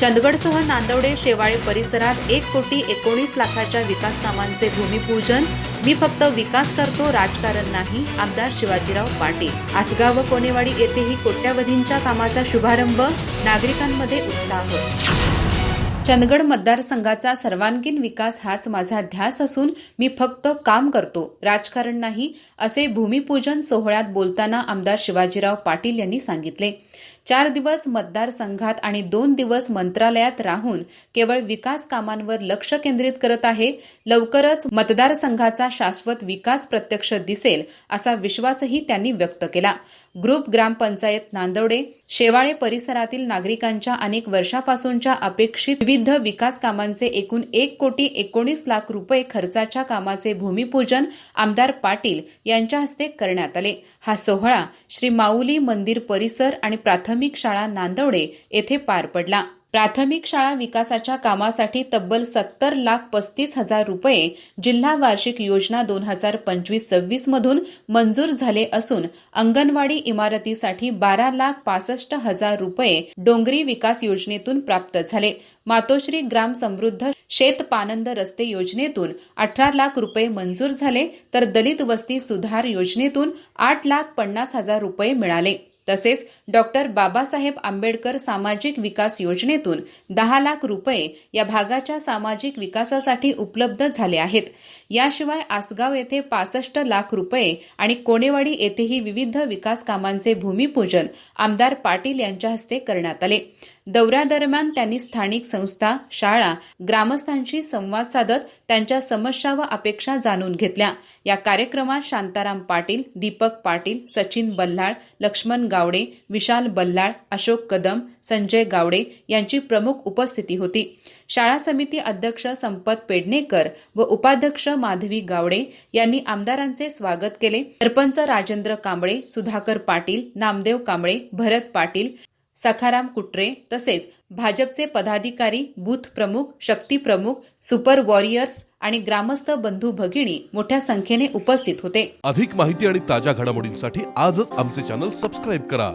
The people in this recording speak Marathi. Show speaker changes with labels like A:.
A: चंदगडसह नांदवडे शेवाळे परिसरात एक कोटी एकोणीस लाखाच्या विकास कामांचे भूमिपूजन. मी फक्त विकास करतो राजकारण नाही आमदार शिवाजीराव पाटील. आसगाव व कोनेवाडी येथेही कोट्यावधींच्या कामाचा शुभारंभ नागरिकांमध्ये उत्साह. चंदगड मतदारसंघाचा सर्वांगीण विकास हाच माझा ध्यास असून मी फक्त काम करतो राजकारण नाही असे भूमिपूजन सोहळ्यात बोलताना आमदार शिवाजीराव पाटील यांनी सांगितले. चार दिवस मतदारसंघात आणि दोन दिवस मंत्रालयात राहून केवळ विकास कामांवर लक्ष केंद्रित करत आहे लवकरच मतदारसंघाचा शाश्वत विकास प्रत्यक्ष दिसेल असा विश्वासही त्यांनी व्यक्त केला. ग्रुप ग्रामपंचायत नांदवडे शेवाळे परिसरातील नागरिकांच्या अनेक वर्षापासूनच्या अपेक्षित विविध विकास कामांचे एकूण एक कोटी एकोणीस लाख रुपये खर्चाच्या कामाचे भूमिपूजन आमदार पाटील यांच्या हस्ते करण्यात आले. हा सोहळा श्री माऊली मंदिर परिसर आणि प्राथमिक शाळा नांदवडे येथे पार पडला. प्राथमिक शाळा विकासाच्या कामासाठी तब्बल सत्तर लाख पस्तीस हजार रुपये जिल्हा वार्षिक योजना दोन हजार पंचवीस सव्वीस मधून मंजूर झाले असून अंगणवाडी इमारतीसाठी बारा लाख पासष्ट हजार रुपये डोंगरी विकास योजनेतून प्राप्त झाले. मातोश्री ग्राम समृद्ध शेत पानंद रस्ते योजनेतून अठरा लाख रुपये मंजूर झाले तर दलित वस्ती सुधार योजनेतून आठ लाख पन्नास हजार रुपये मिळाले. तसेच डॉक्टर बाबासाहेब आंबेडकर सामाजिक विकास योजनेतून दहा लाख रुपये या भागाच्या सामाजिक विकासासाठी उपलब्ध झाले आहेत. याशिवाय आसगाव येथे पासष्ट लाख रुपये आणि कोणेवाडी येथेही विविध विकास कामांचे भूमिपूजन आमदार पाटील यांच्या हस्ते करण्यात आले. दौऱ्यादरम्यान त्यांनी स्थानिक संस्था शाळा ग्रामस्थांशी संवाद साधत त्यांच्या समस्या व अपेक्षा जाणून घेतल्या. या कार्यक्रमात शांताराम पाटील दीपक पाटील सचिन बल्लाळ लक्ष्मण गावडे विशाल बल्लाळ अशोक कदम संजय गावडे यांची प्रमुख उपस्थिती होती. शाळा समिती अध्यक्ष संपत पेडणेकर व उपाध्यक्ष माधवी गावडे यांनी आमदारांचे स्वागत केले. सरपंच राजेंद्र कांबळे सुधाकर पाटील नामदेव कांबळे भरत पाटील सखाराम कुट्रे तसेच भाजपचे पदाधिकारी बूथ प्रमुख शक्ती प्रमुख सुपर वॉरियर्स आणि ग्रामस्थ बंधू भगिनी मोठ्या संख्येने उपस्थित होते.
B: अधिक माहिती आणि ताज्या घडामोडींसाठी आजच आमचे चॅनल सबस्क्राईब करा.